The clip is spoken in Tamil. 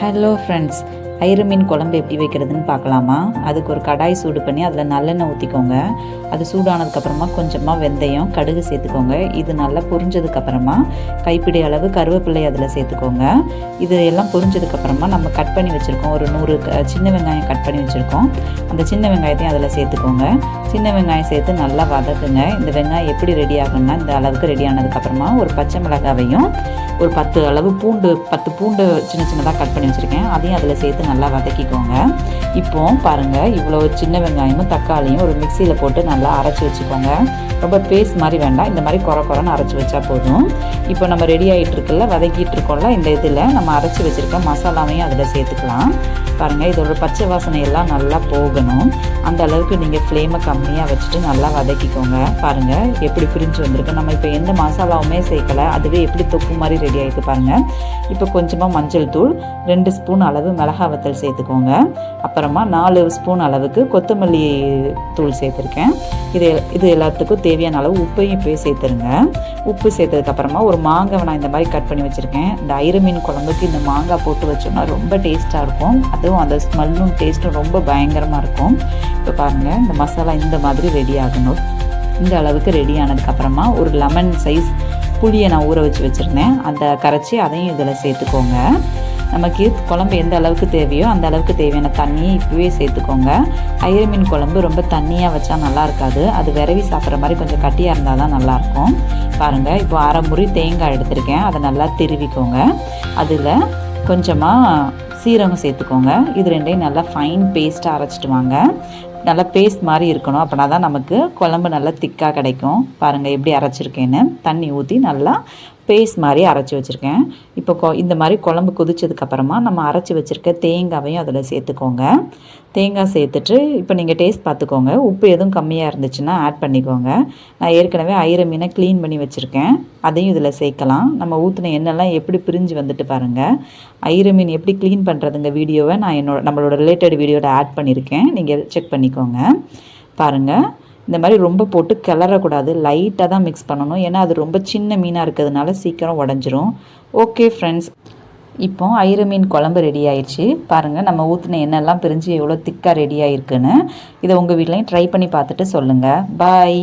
ஹலோ ஃப்ரெண்ட்ஸ் ஐரு மீன் குழம்பு எப்படி வைக்கிறதுன்னு பார்க்கலாமா? அதுக்கு ஒரு கடாய் சூடு பண்ணி அதில் நல்லெண்ணெய் ஊற்றிக்கோங்க அது சூடானதுக்கப்புறமா கொஞ்சமாக வெந்தயம் கடுகு சேர்த்துக்கோங்க. இது நல்லா பொரிஞ்சதுக்கப்புறமா கைப்பிடி அளவு கருவேப்பிள்ளை அதில் சேர்த்துக்கோங்க. இது எல்லாம் பொரிஞ்சதுக்கப்புறமா நம்ம கட் பண்ணி வச்சுருக்கோம். ஒரு நூறு சின்ன வெங்காயம் கட் பண்ணி வச்சுருக்கோம். அந்த சின்ன வெங்காயத்தையும் அதில் சேர்த்துக்கோங்க. சின்ன வெங்காயம் சேர்த்து நல்லா வதக்குங்க. இந்த வெங்காயம் எப்படி ரெடி ஆகும்னா இந்த அளவுக்கு ரெடி ஆனதுக்கப்புறமா ஒரு பச்சை மிளகாவையும் ஒரு பத்து அளவு பூண்டு பத்து பூண்டு சின்ன சின்னதாக கட் பண்ணி வச்சுருக்கேன். அதையும் அதில் சேர்த்து நல்லா வதக்கிக்கோங்க. இப்போ பாருங்கள் இவ்வளோ சின்ன வெங்காயமும் தக்காளியும் ஒரு மிக்சியில் போட்டு நல்லா அரைச்சி வச்சுக்கோங்க. ரொம்ப பேஸ்ட் மாதிரி வேண்டாம். இந்த மாதிரி குறை குறைன்னு அரைச்சி வச்சா போதும். இப்போ நம்ம ரெடி ஆகிட்டு இருக்குல்ல வதக்கிட்டு இருக்கோம்ல இந்த இதில் நம்ம அரைச்சி வச்சுருக்க மசாலாவையும் அதில் சேர்த்துக்கலாம். பாருங்கள் இதோட பச்சை வாசனை எல்லாம் நல்லா போகணும். அந்த அளவுக்கு நீங்கள் ஃப்ளேமை கம்மியாக வச்சுட்டு நல்லா வதக்கிக்கோங்க. பாருங்கள் எப்படி பிரிஞ்சு வந்திருக்கு. நம்ம இப்போ எந்த மசாலாவுமே சேர்க்கல. அதுவே எப்படி தொப்பு மாதிரி ரெடி ஆகிட்டு பாருங்கள் இப்போ கொஞ்சமாக மஞ்சள் தூள் ரெண்டு ஸ்பூன் அளவு மிளகா வத்தல் சேர்த்துக்கோங்க. அப்புறமா நாலு ஸ்பூன் அளவுக்கு கொத்தமல்லி தூள் சேர்த்துருக்கேன். இது இது எல்லாத்துக்கும் தேவையான அளவு உப்பையும் இப்போயே சேர்த்துருங்க. உப்பு சேர்த்ததுக்கப்புறமா ஒரு மாங்காய் நான் இந்த மாதிரி கட் பண்ணி வச்சுருக்கேன். இந்த ஐர மீன் குழம்புக்கு இந்த மாங்காய் போட்டு வச்சோம்னா ரொம்ப டேஸ்ட்டாக இருக்கும். அதுவும் அந்த ஸ்மெல்லும் டேஸ்ட்டும் ரொம்ப பயங்கரமாக இருக்கும். இப்போ பாருங்கள் இந்த மசாலா இந்த மாதிரி ரெடி ஆகணும். இந்த அளவுக்கு ரெடி ஆனதுக்கப்புறமா ஒரு லெமன் சைஸ் புளியை நான் ஊற வச்சு வச்சுருந்தேன். அந்த கரைச்சி அதையும் இதில் சேர்த்துக்கோங்க. நமக்கு குழம்பு எந்த அளவுக்கு தேவையோ அந்த அளவுக்கு தேவையான தண்ணியை இப்போவே சேர்த்துக்கோங்க. ஐர மீன் குழம்பு ரொம்ப தண்ணியாக வச்சா நல்லா இருக்காது. அது விரவி சாப்பிட்ற மாதிரி கொஞ்சம் கட்டியாக இருந்தால் தான் நல்லாயிருக்கும் பாருங்கள் இப்போ அரை முறி தேங்காய் எடுத்திருக்கேன். அதை நல்லா திருவிக்கோங்க. அதில் கொஞ்சமாக சீரகம் சேர்த்துக்கோங்க. இது ரெண்டையும் நல்லா ஃபைன் பேஸ்ட்டாக அரைச்சிட்டு வாங்க. நல்லா பேஸ்ட் மாதிரி இருக்கணும். அப்படின்னா தான் நமக்கு குழம்பு நல்லா திக்காக கிடைக்கும். பாருங்கள் எப்படி அரைச்சிருக்கேன்னு. தண்ணி ஊற்றி நல்லா பேஸ்ட் மாதிரி அரைச்சி வச்சுருக்கேன். இப்போ கொ இந்த மாதிரி குழம்பு கொதிச்சதுக்கப்புறமா நம்ம அரைச்சி வச்சுருக்க தேங்காவையும் அதில் சேர்த்துக்கோங்க. தேங்காய் சேர்த்துட்டு இப்போ நீங்கள் டேஸ்ட் பார்த்துக்கோங்க. உப்பு எதுவும் கம்மியாக இருந்துச்சுன்னா ஆட் பண்ணிக்கோங்க. நான் ஏற்கனவே ஐர மீனை க்ளீன் பண்ணி வச்சுருக்கேன். அதையும் இதில் சேர்க்கலாம். நம்ம ஊற்றின எண்ணெய்லாம் எப்படி பிரிஞ்சு வந்துட்டு பாருங்கள் ஐர மீன் எப்படி க்ளீன் பண்ணுறதுங்க வீடியோவை நான் என்னோட நம்மளோட ரிலேட்டட் வீடியோவில் ஆட் பண்ணியிருக்கேன் நீங்கள் செக் பண்ணிக்கோங்க. பாருங்கள் இந்த மாதிரி ரொம்ப போட்டு கிளறக்கூடாது. லைட்டாக தான் மிக்ஸ் பண்ணணும். ஏன்னா அது ரொம்ப சின்ன மீனாக இருக்கிறதுனால சீக்கிரம் உடஞ்சிரும். ஓகே ஃப்ரெண்ட்ஸ் இப்போ ஐர மீன் குழம்பு ரெடி ஆயிடுச்சு. பாருங்கள் நம்ம ஊற்றின எண்ணெய்லாம் பிரிஞ்சு எவ்வளோ திக்காக ரெடி ஆகிருக்குன்னு இதை உங்கள் வீட்லையும் ட்ரை பண்ணி பார்த்துட்டு சொல்லுங்கள் பாய்